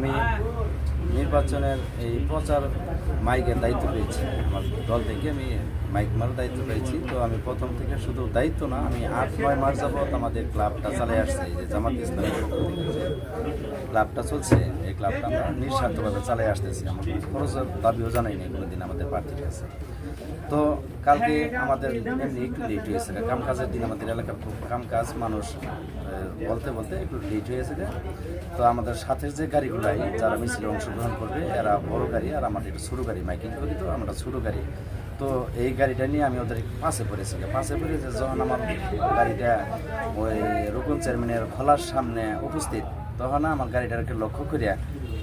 আমি নির্বাচনের এই প্রচার মাইকের দায়িত্ব পেয়েছি। আমার দল থেকে আমি মাইক মারার দায়িত্ব পেয়েছি। তো আমি প্রথম থেকে শুধু দায়িত্ব না, আমি আট, নয় মাস যাবৎ আমাদের ক্লাবটা চালিয়ে আসছে। যে জামাত ইসলামের পক্ষ থেকে যে ক্লাবটা চলছে, এই ক্লাবটা আমরা নিঃস্বার্থভাবে চালিয়ে আসতেছি। আমরা খরচের দাবিও জানাই নাই কোনোদিন আমাদের পার্টির কাছে। তো কালকে আমাদের এমনি একটু লেট হয়েছে কাম কাজের দিন আমাদের এলাকার কাম কাজ মানুষ বলতে বলতে একটু লেট হয়েছে তো আমাদের সাথে যে গাড়িগুলাই, যারা মিছিলে অংশগ্রহণ করবে, এরা বড় গাড়ি আর আমাদের একটু ছোটো গাড়ি, মাইকিং করি তো আমরা ছোটো গাড়ি। তো এই গাড়িটা নিয়ে আমি ওদের পাশে পড়েছি পাশে পড়ে যখন আমার গাড়িটা ওই রুকুন চেয়ারম্যানের খোলার সামনে উপস্থিত, তখন আমার গাড়িটাকে লক্ষ্য করিয়া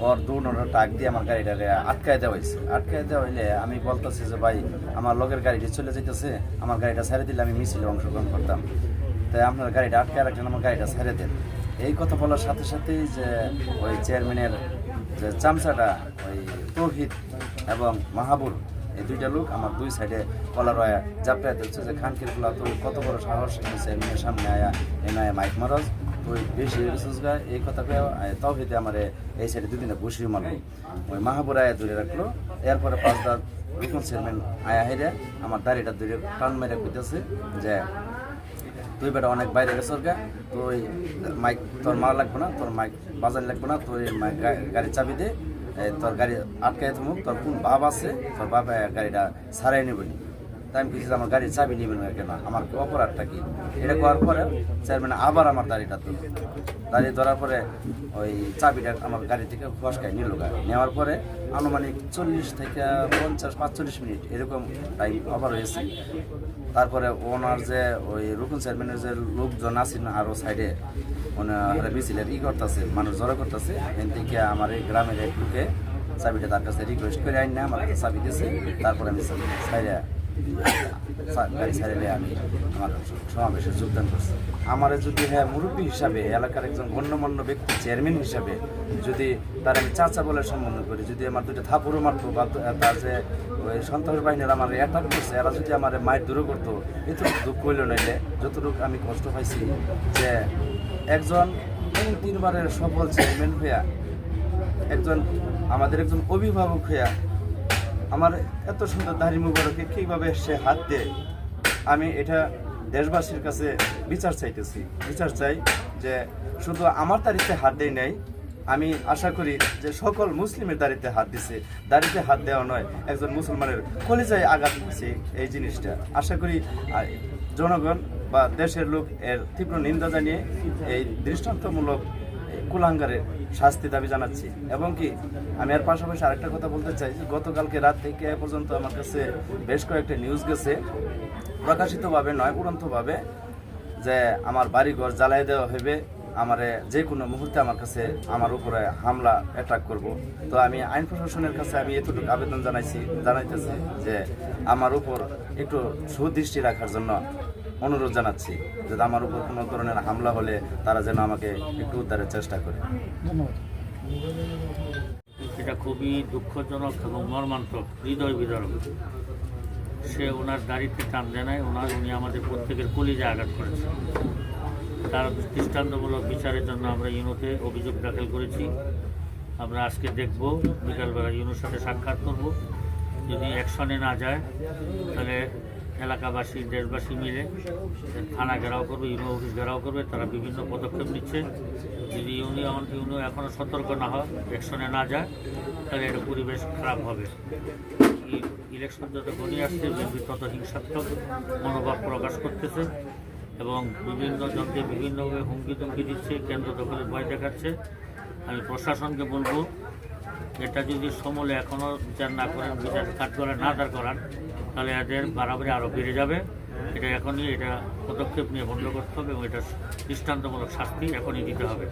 ওর দৌড়ানো টাক দিয়ে আমার গাড়িটাকে আটকায় দেওয়া হয়েছে। আটকায় দেওয়া হইলে আমি বলতেছি যে, ভাই, আমার লোকের গাড়িটি চলে যেতেছে আমার গাড়িটা ছেড়ে দিলে আমি মিছিলে অংশগ্রহণ করতাম। তাই আপনার গাড়িটা আটকায় রাখলেন আমার গাড়িটা ছেড়ে দেন। এই কথা বলার সাথে সাথেই যে, ওই চেয়ারম্যানের যে চামচাটা, ওই তৌহিদ এবং মাহাবুর এই দুইটা লোক আমার দুই সাইডে কলার রয়া জাপটায় দিচ্ছে যে, খানকির তুই কত বড় সাহস চেয়ারম্যানের সামনে আয়া, এনায় মাইক মারস। তুই বেশি গায়ে, এই কথা কয়ে তাও হেতে আমার এই সাইডে দুদিনে বসি মারল ওই মাহাবুর আয়া দূরে রাখল, এরপরে পাঁচ দাঁত রুকুন চেয়ারম্যান আয়া হেরে আমার দাড়িটা দূরে টান মেরে কইতেছে যে, তুই বেটা অনেক বাইরে গেছর গা, তুই মাইক তোর মারা লাগবে না, তোর মাইক বাজার লাগবে না তোর এই মাইক গা- গাড়ির চাবি দে তোর গাড়ি আটকাই থাকুক তোর কোন বাপ আছে, তোর বাপ গাড়িটা সারাই নেবনি। আমি কিছু আমার গাড়ির চাবি নেবেন কেন? আমার অপরাধটা কি? এটা করার পরে চেয়ারম্যান আবার আমার দাড়িটা তুলল। দাঁড়িয়ে ধরার পরে ওই চাবিটা আমার গাড়ি থেকে ফসকায় নিল গাড়ি নেওয়ার পরে আনুমানিক চল্লিশ থেকে পঞ্চাশ, পাঁচচল্লিশ মিনিট এরকম টাইম আবার হয়েছে। তারপরে ওনার যে ওই রুকুন চেয়ারম্যানের যে লোকজন আছেন আরও সাইডে ওনারা মিছিলের ই করতেছে, মানুষ জড়ো করতেছে। এখান থেকে আমার এই গ্রামের লোকে চাবিটা তার কাছে রিকোয়েস্ট করে আইন না আমার চাবি দিয়েছে। তারপরে আমি সাইডে গাড়ি ছাড়িয়ে আমি আমার সমাবেশে যোগদান করছি। আমার যদি হ্যাঁ মুরব্বী হিসাবে, এলাকার একজন গণ্যমান্য ব্যক্তি, চেয়ারম্যান হিসাবে যদি তার আমি চাচা বলে সম্বোধন করি, যদি আমার দুটো থাপুরও মারতো বা তার যে, ওই সন্ত্রাস বাহিনীর আমার অ্যাটাক করছে, এরা যদি আমার মায়ের দূরে করতো এত দুঃখ হইল নইলে যতটুকু আমি কষ্ট পাইছি যে একজন তিন, তিনবারের সফল চেয়ারম্যান হইয়া, একজন আমাদের একজন অভিভাবক হইয়া আমার এত সুন্দর দাড়ি মুবারকে কীভাবে সে হাত দেয় আমি এটা দেশবাসীর কাছে বিচার চাইতেছি। বিচার চাই যে শুধু আমার দাড়িতে হাত দেয় নাই, আমি আশা করি যে সকল মুসলিমের দাড়িতে হাত দিছে। দাড়িতে হাত দেওয়া নয়, একজন মুসলমানের কলিজায় আঘাত দিচ্ছে এই জিনিসটা। আশা করি জনগণ বা দেশের লোক এর তীব্র নিন্দা জানিয়ে এই দৃষ্টান্তমূলক কুলাঙ্গারের শাস্তি দাবি জানাচ্ছি। এবং কি, আমি এর পাশাপাশি আরেকটা কথা বলতে চাই যে, গতকালকে রাত থেকে এ পর্যন্ত আমার কাছে বেশ কয়েকটা নিউজ গেছে। প্রকাশিতভাবে নয় উড়ন্তভাবে যে আমার বাড়িঘর জ্বালাই দেওয়া হবে আমারে যে কোনো মুহূর্তে আমার কাছে আমার উপরে হামলা অ্যাটাক করব। তো আমি আইন প্রশাসনের কাছে আমি এতটুকু আবেদন জানাইছি, জানাইতেছি যে আমার উপর একটু সুদৃষ্টি রাখার জন্য অনুরোধ জানাচ্ছি যদি আমার উপর কোনো ধরনের হামলা হলে তারা যেন আমাকে একটু উদ্ধারের চেষ্টা করে। এটা খুবই দুঃখজনক এবং মর্মান্তক হৃদয় বিদারক। সে ওনার গাড়িতে টান দেয় নাই ওনার উনি আমাদের প্রত্যেকের কলিজে আঘাত করেছে তার দৃষ্টান্তমূলক বিচারের জন্য আমরা ইউনোতে অভিযোগ দাখিল করেছি। আমরা আজকে দেখব বিকালবেলা ইউনোর সাথে সাক্ষাৎ করব। যদি অ্যাকশনে না যায় তাহলে এলাকাবাসী, দেশবাসী মিলে থানা ঘেরাও করবে ইউনো অফিস ঘেরাও করবে, তারা বিভিন্ন পদক্ষেপ নিচ্ছে। যদি ইউনিয়ন ইউনো এখনও সতর্ক না হয় ইলেকশনে না যায় তাহলে এটা পরিবেশ খারাপ হবে। ইলেকশন যত ঘনিয়ে আসছে, বিএনপি তত হিংসাত্মক মনোভাব প্রকাশ করতেছে এবং বিভিন্ন জনকে বিভিন্নভাবে হুমকি তুমকি দিচ্ছে, কেন্দ্র দখলের ভয় দেখাচ্ছে। আমি প্রশাসনকে বলব, এটা যদি সমলে এখনও বিচার না করেন, বিচার কাঠগড়া না দাঁড় করান তাহলে এদের বাড়াবাড়ি আরও বেড়ে যাবে। এটা এখনই, এটা পদক্ষেপ নিয়ে বন্ধ করতে হবে এবং এটা দৃষ্টান্তমূলক শাস্তি এখনই দিতে হবে।